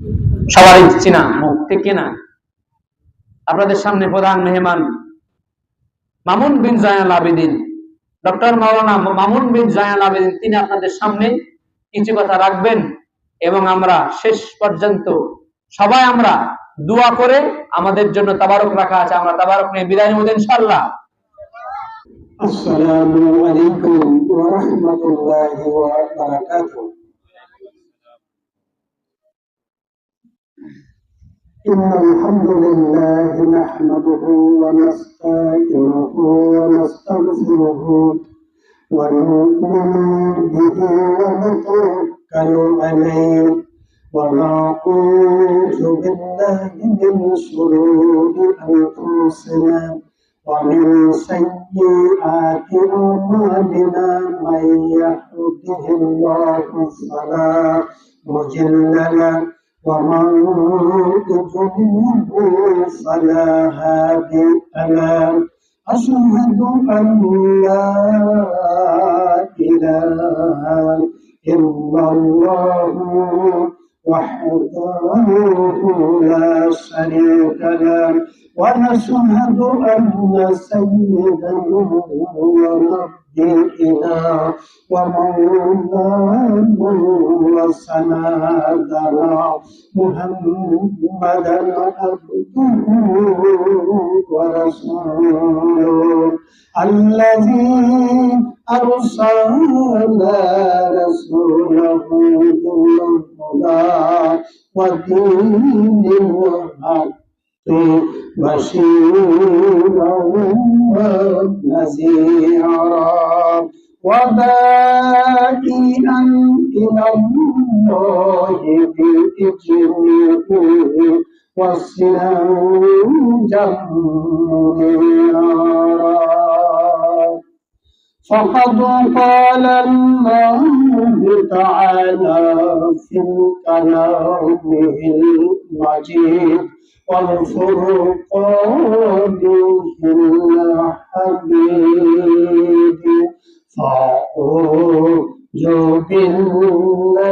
সবার সবারই না, মুখ থেকে না। আপনাদের সামনে প্রধান মেহমান মামুন বিন জায়াল আবেদিন। ডক্টর মাওলানা মামুন বিন জায়াল আবেদিন, তিনি আপনাদের সামনে কিছু কথা রাখবেন এবং আমরা শেষ পর্যন্ত সবাই আমরা দোয়া করে আমাদের জন্য তাবারক রাখা আছে। আমরা তাবারক নিয়ে বিদায় নেব ইনশাআল্লাহ। আসসালামু আলাইকুম ওয়া রাহমাতুল্লাহি ওয়া বারাকাতুহু। إن الحمد لله نحمده ونستعينه ونستغفره ونؤمن به ونتوكل عليه ونعوذ بالله من شرور أنفسنا ومن سيئات أعمالنا من يهده الله فلا مضل له ومن يضلل فلا هادي له أشهد أن لا إله إلا الله وحده لا شريك له ونشهد أن سيدنا ونبينا ومولانا وسندنا محمدا عبده ورسوله الذي أرسل رسوله بالهدى ودين الحق بشيرا ونذيرا إلى الله بإذنه وسراجا منيرا فقد قال الله تعالى في كلامه المجيد والفرقان الحميد فأعوذ بالله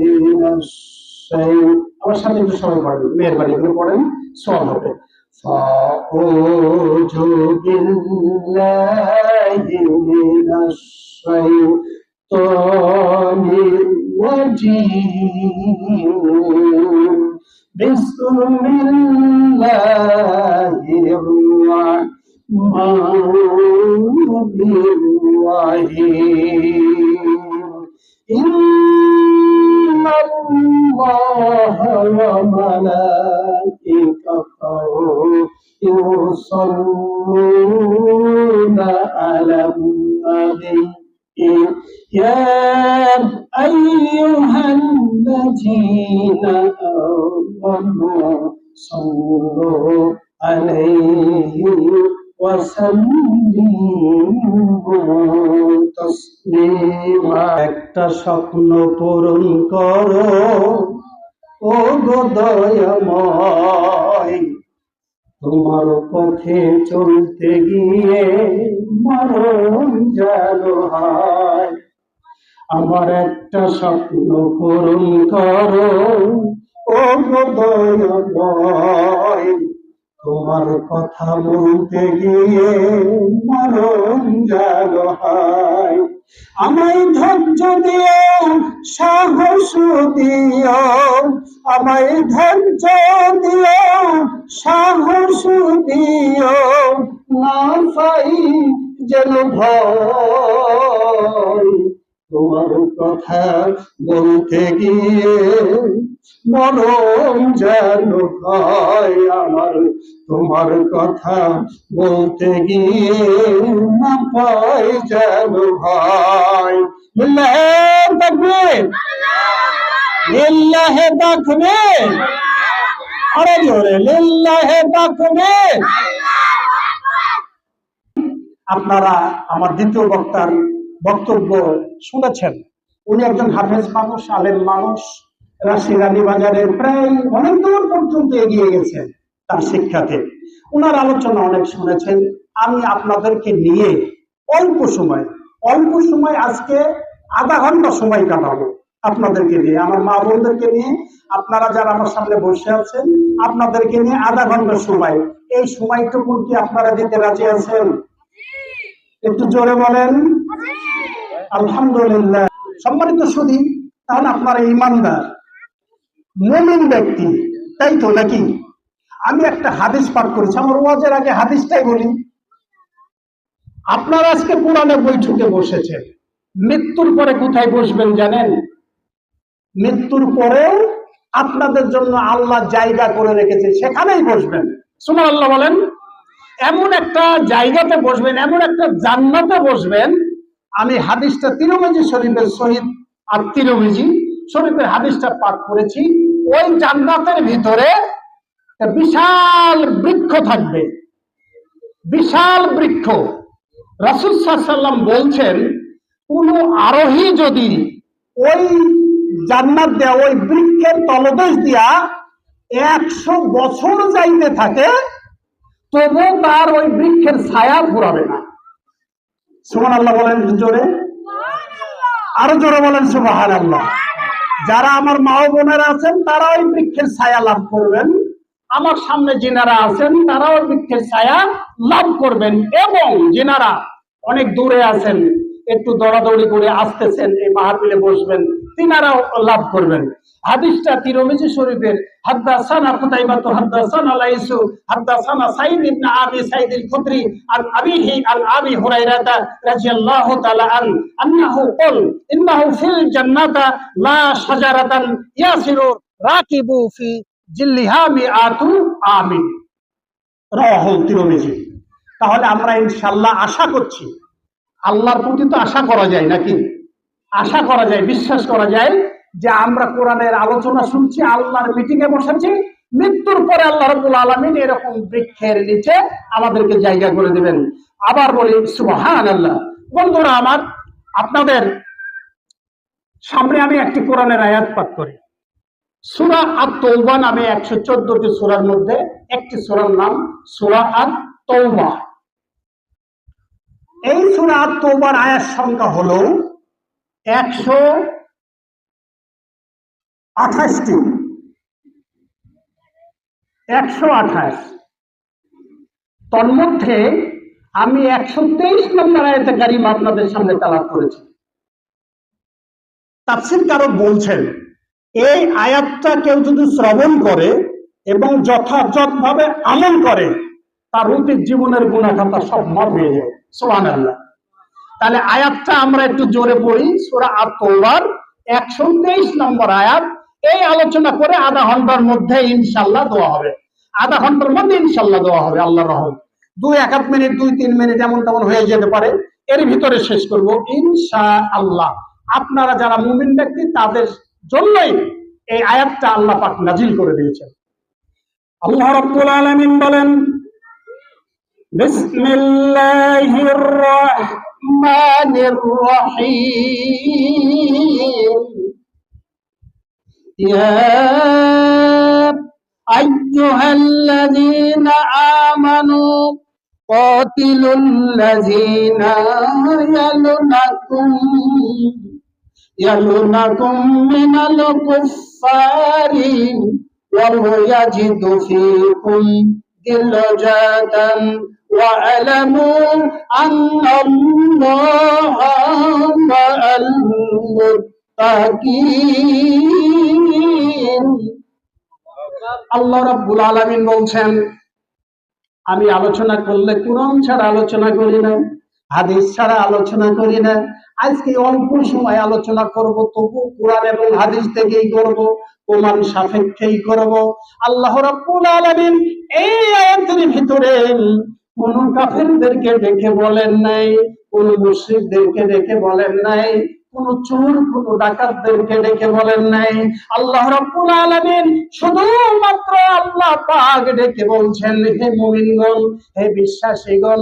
من الشيطان আমার সাথে একটু সবাই পড়েন মেহরবানি করে পড়েন সব হবে فأعوذ بالله من الشيطان الرجيم بسم الله الرحمن الرحيم. إن الله وملائكته يصلون على النبي يا أيها الذين آمنوا صلوا عليه وسلموا تسليما একটা স্বপ্ন পূরণ করো ও গো দয়াময় তোমার পথে চলতে গিয়ে মরণ যেন হয় আমার একটা স্বপ্ন পূরণ করো। ও তোমার কথা বলতে গিয়ে মরণ হয়। আমায় ধৈর্য দিও, সাহস দিও, আমায় ধৈর্য দিও, সাহস দিও, না পাই যেন ভয়। তোমার কথা বলতে গিয়ে মরণ যেন হয় আমার। তোমার কথা বলতে গিয়ে না পাই যেন ভয় তাকবীর লিল্লাহে তাকবীর আরে জোরে লিল্লাহে তাকবীর আপনারা আমার দ্বিতীয় বক্তার বক্তব্য শুনেছেন। উনি একজন হাফেজ মানুষ, আলেম মানুষ বাজারের প্রায় অনেক দূর পর্যন্ত এগিয়ে গেছেন তার শিক্ষাতে। ওনার আলোচনা অনেক শুনেছেন। আমি আপনাদেরকে নিয়ে অল্প সময় অল্প সময় আজকে আধা ঘণ্টা সময় কাটাবো আপনাদেরকে নিয়ে, আমার মা বোনদেরকে নিয়ে। আপনারা যারা আমার সামনে বসে আছেন, আপনাদেরকে নিয়ে আধা ঘণ্টা সময়। এই সময়টুকু কি আপনারা দিতে রাজি আছেন? একটু জোরে বলেন। আলহামদুলিল্লাহ। সম্মানিত সুদী তাহলে আপনারা ইমানদার, মুমিন ব্যক্তি, তাই তো নাকি? আমি একটা হাদিস পাঠ করেছি, আমার ওয়াজের আগে হাদিসটাই বলি। আপনারা আজকে কোরআনে বৈঠকে বসেছেন। মৃত্যুর পরে কোথায় বসবেন জানেন? মৃত্যুর পরে আপনাদের জন্য আল্লাহ জায়গা করে রেখেছে, সেখানেই বসবেন। সুমান আল্লাহ বলেন, এমন একটা জায়গাতে বসবেন, এমন একটা জান্নাতে বসবেন আমি হাদিসটা তিরমিজি শরীফের সহিত আর তিরমিজি শরীফের হাদিসটা পাঠ করেছি। ওই জান্নাতের ভিতরে বিশাল বৃক্ষ থাকবে। বিশাল বৃক্ষ। রাসুল সাল্লাম বলছেন, কোন আরোহী যদি ওই জান্নাত দেওয়া ওই বৃক্ষের তলদেশ দিয়া একশো বছর যাইতে থাকে তবু তার ওই বৃক্ষের ছায়া ফুরাবে না। সুমান আল্লাহ বলেন জোরে। আরও জোরে বলেন সুবাহান আল্লাহ যারা আমার মা বোনেরা আছেন, তারা ওই বৃক্ষের ছায়া লাভ করবেন। আমার সামনে যেনারা আছেন, তারা ওই বৃক্ষের ছায়া লাভ করবেন। এবং যিনারা অনেক দূরে আছেন, একটু দৌড়াদৌড়ি করে আসতেছেন, এই মাহফিলে বসবেন তিনারাও লাভ করবেন। হাদিসটা তিরমিজি শরীফের লাইসু সাইদ ইবনে আবি সাইদ আল-খুদরি আন আবিহি আবি হুরায়রাতা রাদিয়াল্লাহু তাআলা আন আন্নাহু ইন্নাহু ফিল জান্নাতা লা শাজারাতান ইয়াসিরু রাকিবু ফি তিরমিজি। তাহলে আমরা ইনশাআল্লাহ আশা করছি, আল্লাহর প্রতি তো আশা করা যায় নাকি? আশা করা যায়, বিশ্বাস করা যায় যে আমরা কোরআনের আলোচনা শুনছি, আল্লাহর মিটিং এ বসেছি, মৃত্যুর পরে আল্লাহ রবুল আলমিন এরকম বৃক্ষের নিচে আমাদেরকে জায়গা করে দেবেন। আবার বলি সুবহান আল্লাহ বন্ধুরা আমার, আপনাদের সামনে আমি একটি কোরআনের আয়াত পাঠ করি। সুরা আর তৌবা নামে একশো চোদ্দটি সুরার মধ্যে একটি সুরার নাম সুরা আর তৌবা এই সুরা আর তৌবার আয়াত সংখ্যা হলো একশো আঠাশটি। একশো আঠাশ। তন্মধ্যে আমি একশো তেইশ নম্বর আপনাদের সামনে তালাক করেছি। কারক বলছেন, এই আয়াতটা কেউ যদি শ্রবণ করে এবং যথাযথভাবে আমল করে, তার অতীত জীবনের গুণাখাতা সব মাফ হয়ে যায়। সোহান আল্লাহ তাহলে আয়াতটা আমরা একটু জোরে পড়ি, সুরা আর তোবার একশো তেইশ নম্বর আয়াত। এই আলোচনা করে আধা ঘণ্টার মধ্যে ইনশাল্লাহ দেওয়া হবে। আধা ঘণ্টার মধ্যে ইনশাল্লাহ দেওয়া হবে আল্লাহ রহম দুই এক আধ মিনিট, দুই তিন মিনিট এমন তেমন হয়ে যেতে পারে। এর ভিতরে শেষ করব ইনশা আল্লাহ আপনারা যারা মুমিন ব্যক্তি, তাদের জন্যই এই আয়াতটা আল্লাহ পাক নাজিল করে দিয়েছেন। আল্লাহ রব্বুল আলামিন বলেন, বিসমিল্লাহির রাহমানির الرحمن الرحيم. يا أيها الذين آمنوا قاتلوا الذين يلونكم يلونكم من الكفار ويجد فيكم جلجة واعلموا أن الله مع المتقين আল্লাহ রাব্বুল আলামিন বলছেন আমি আলোচনা করলে কোরআন ছাড়া আলোচনা করি না হাদিস ছাড়া আলোচনা করি না আজকে অল্প সময় আলোচনা করব তবু কোরআন এবং হাদিস থেকেই করব প্রমাণ সাপেক্ষেই করব আল্লাহ রাব্বুল আলামিন এই আয়াতের ভিতরে কোন কাফেরদেরকে ডেকে বলেন নাই, কোন মুসিদদেরকে ডেকে বলেন নাই, কোন চোর, কোন ডাকাতদেরকে ডেকে বলেন নাই। আল্লাহ রব্বুল আলামিন শুধুমাত্র আল্লাহ পাক ডেকে বলছেন, হে মুমিনগণ, হে বিশ্বাসীগণ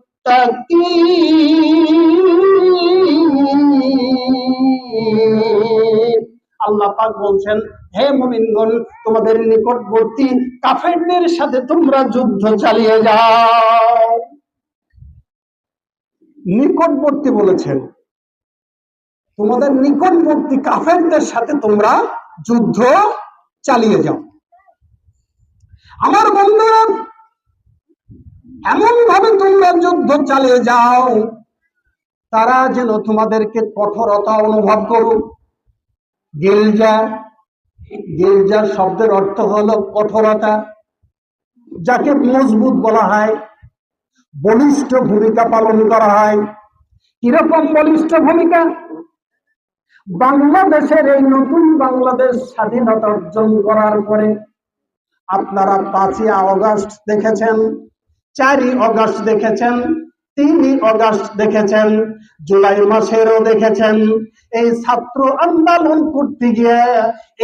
আল্লাহ পাক বলছেন, হে মুমিনগণ, তোমাদের নিকটবর্তী কাফেরদের সাথে তোমরা যুদ্ধ চালিয়ে যাও। নিকটবর্তী বলেছেন, তোমাদের নিকটবর্তী কাফেরদের সাথে তোমরা যুদ্ধ চালিয়ে যাও। আমার বন্ধুরা এমন ভাবে তোমরা যুদ্ধ চালিয়ে যাও, তারা যেন তোমাদেরকে কঠোরতা অনুভব করুক। গিলজা গিলজা শব্দের অর্থ হলো কঠোরতা, যাকে মজবুত বলা হয়, বলিষ্ঠ ভূমিকা পালন করা হয়। কীরকম বলিষ্ঠ ভূমিকা? বাংলাদেশের এই নতুন বাংলাদেশ স্বাধীনতা অর্জন করার পরে আপনারা পাঁচই আগস্ট দেখেছেন। চারই আগস্ট দেখেছেন তিনই আগস্ট দেখেছেন, জুলাই মাসেরও দেখেছেন। এই ছাত্র আন্দোলন করতে গিয়ে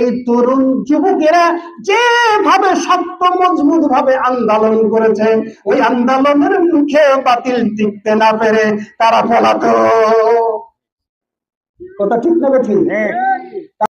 এই তরুণ যুবকেরা যেভাবে শক্ত মজবুত ভাবে আন্দোলন করেছে, ওই আন্দোলনের মুখে বাতিল টিকতে না পেরে তারা পলাতো কথা ঠিক না ঠিক